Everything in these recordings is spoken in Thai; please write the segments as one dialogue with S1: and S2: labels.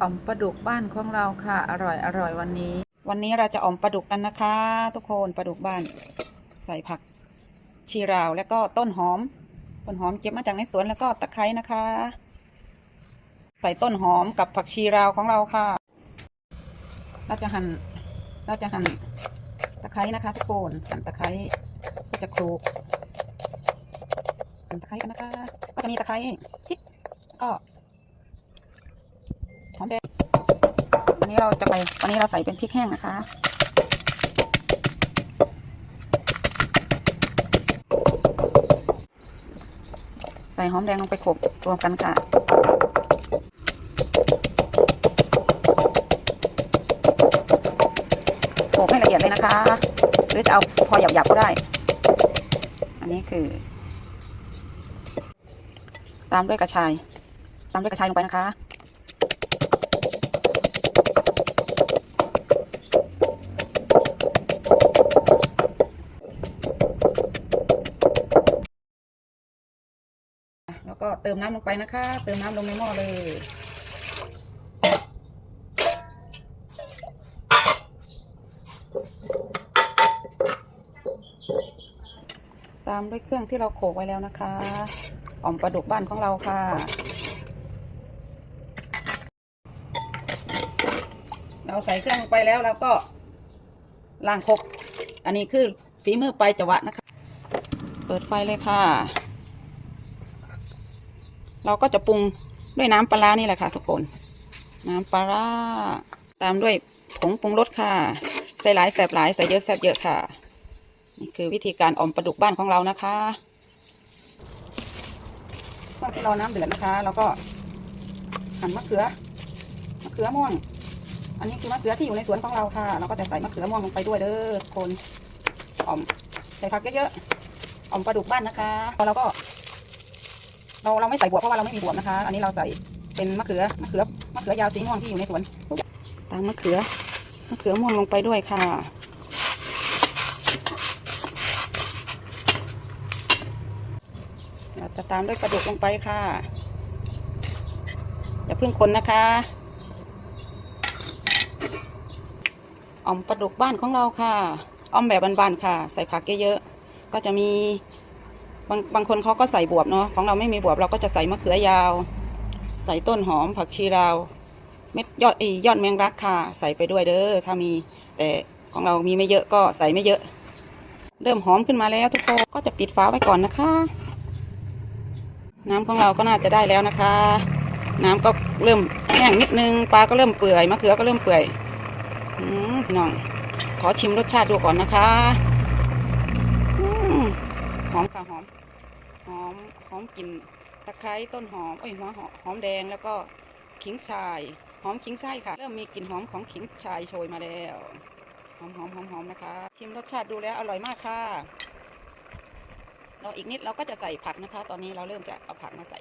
S1: อ่อมปลาดุกบ้านของเราค่ะ อร่อยอร่อยวันนี้ วันนี้เราจะอ่อมปลาดุกกันนะคะ ทุกคนปลาดุกบ้าน ใส่ผัก ชีราวแล้วก็ต้นหอม ต้นหอมเก็บมาจากในสวนแล้วก็ตะไคร้นะคะ ใส่ต้นหอมกับผักชีราวของเราค่ะ เราจะหั่นเราจะหั่นตะไคร้นะคะ ทุกคนหั่นตะไคร้ก็จะคลุกหั่นตะไคร้กันนะคะ ก็จะมีตะไคร้พริกก็ หอมแดงวันนี้เราจะไปวันนี้เราใส่เป็นพริกแห้งนะคะใส่หอมแดงลงไปโขลกรวมกันค่ะ โขลกให้ละเอียดเลยนะคะ หรือจะเอาพอหยาบๆก็ได้ อันนี้คือ ตามด้วยกระชาย ตามด้วยกระชายลงไปนะคะ แล้วก็เติมน้ำลงไปนะคะ เติมน้ำลงในหม้อเลย ตามด้วยเครื่องที่เราโขลกไว้แล้วนะคะอ่อมปลาดุกบ้านของเราค่ะเราใส่เครื่องไปแล้วเราก็ล้างครกอันนี้คือฝีมือไปจวะนะคะ เปิดไฟเลยค่ะ เราก็จะปรุงด้วยน้ำปลานี่แหละค่ะทุกคน น้ำปลาร้าตามด้วยผงปรุงรสค่ะ ใส่หลายแสบหลายใส่เยอะแสบเยอะค่ะ นี่คือวิธีการออมปลาดุกบ้านของเรานะคะตอนที่เราน้ำเดือดนะคะ เราก็หั่นมะเขือมะเขือม่วง อันนี้คือมะเขือที่อยู่ในสวนของเราค่ะ เราก็จะใส่มะเขือม่วงลงไปด้วยเด้อทุกคนออมใส่ผักเยอะๆออมปลาดุกบ้านนะคะแล้วเราก็ เราเราไม่ใส่บวบเพราะว่าเราไม่มีบวบนะคะ อันนี้เราใส่เป็นมะเขือมะเขือมะเขือยาวสีม่วงที่อยู่ในสวนตามมะเขือมะเขือม่วงลงไปด้วยค่ะเราจะตามด้วยปลาดุกลงไปค่ะอย่าเพิ่งคนนะคะออมปลาดุกบ้านของเราค่ะออมแบบบานๆค่ะ ใส่ผักเยอะๆก็จะมี บางบางคนเขาก็ใส่บวบเนาะของเราไม่มีบวบเราก็จะใส่มะเขือยาว ใส่ต้นหอมผักชีราวเม็ดยอดอียอดแมงรักค่ะ ใส่ไปด้วยเด้อถ้ามี แต่ของเรามีไม่เยอะก็ใส่ไม่เยอะ เริ่มหอมขึ้นมาแล้วทุกคนก็จะปิดฝาไว้ก่อนนะคะ น้ำของเราก็น่าจะได้แล้วนะคะ น้ำก็เริ่มแห้งนิดนึงปลาก็เริ่มเปื่อยมะเขือก็เริ่มเปื่อยอืมน้องขอชิมรสชาติดูก่อนนะคะอืม หอมค่ะหอม หอมหอมกลิ่นตะไคร้ต้นหอมเอ้ยหัวหอมหอมแดงแล้วก็ขิงชายหอมขิงไส้ค่ะ เริ่มมีกลิ่นหอมของขิงชายโชยมาแล้วหอมหอมหอมหอมนะคะ ชิมรสชาติดูแล้วอร่อยมากค่ะ เราอีกนิดเราก็จะใส่ผักนะคะ ตอนนี้เราเริ่มจะเอาผักมาใส่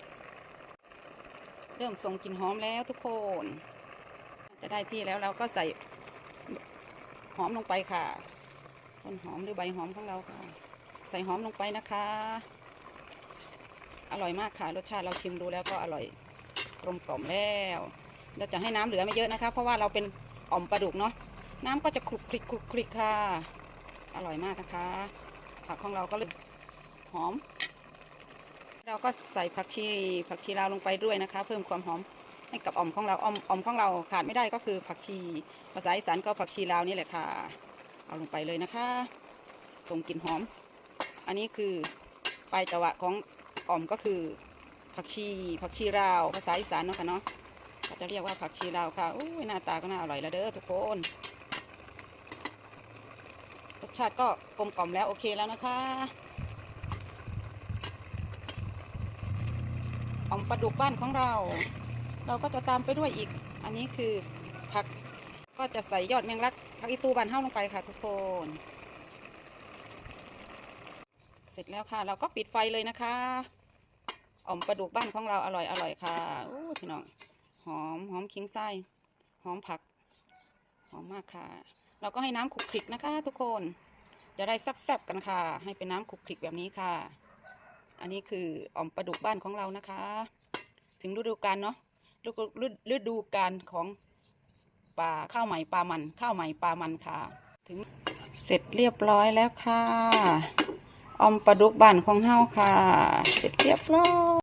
S1: เริ่มส่งกลิ่นหอมแล้วทุกคน จะได้ที่แล้วเราก็ใส่หอมลงไปค่ะต้นหอมหรือใบหอมของเราค่ะ ใส่หอมลงไปนะคะ อร่อยมากค่ะรสชาติเราชิมดูแล้วก็อร่อยกลมกล่อมแล้วเราจะให้น้ำเหลือไม่เยอะนะคะ เพราะว่าเราเป็นอ่อมปลาดุกเนาะน้ำก็จะคลุกคลิกคลุกคลิกค่ะ อร่อยมากนะคะผักของเราก็เลยหอม เราก็ใส่ผักชีผักชีลาวลงไปด้วยนะคะ เพิ่มความหอมให้กับอ่อมของเราอ่อมอ่อมของเราขาดไม่ได้ก็คือผักชีภาษาอีสานก็ผักชีลาวนี่แหละค่ะ เอาลงไปเลยนะคะส่งกลิ่นหอม อันนี้คือปลายจังหวะของอ่อมก็คือผักชีผักชีลาวภาษาอีสานเนาะค่ะเนาะก็จะเรียกว่าผักชีลาวค่ะอุ้ยหน้าตาก็น่าอร่อยแล้วเด้อทุกคนรสชาติก็กลมกล่อมแล้วโอเคแล้วนะคะอ่อมปลาดุกบ้านของเรา เราก็จะตามไปด้วยอีก อันนี้คือผักก็จะใส่ยอดแมงลักผักอีตูบานเฮ้าลงไปค่ะทุกคน เสร็จแล้วค่ะ เราก็ปิดไฟเลยนะคะอ่อมปลาดุกบ้านของเราอร่อยอร่อยค่ะอู้พี่น้องหอมหอมขิงไส้หอมผักหอมมากค่ะ เราก็ให้น้ำขุกคลิกนะคะ ทุกคนจะได้แซ่บๆกันค่ะ ให้เป็นน้ำขุกคลิกแบบนี้ค่ะ อันนี้คืออ่อมปลาดุกบ้านของเรานะคะ ถึงฤดูกาลเนาะฤดูการของปลาข้าวใหม่ปลามันข้าวใหม่ปลามันค่ะ ถึงเสร็จเรียบร้อยแล้วค่ะ อมปลาดุกบ้านของเฮาค่ะเสร็จเรียบร้อย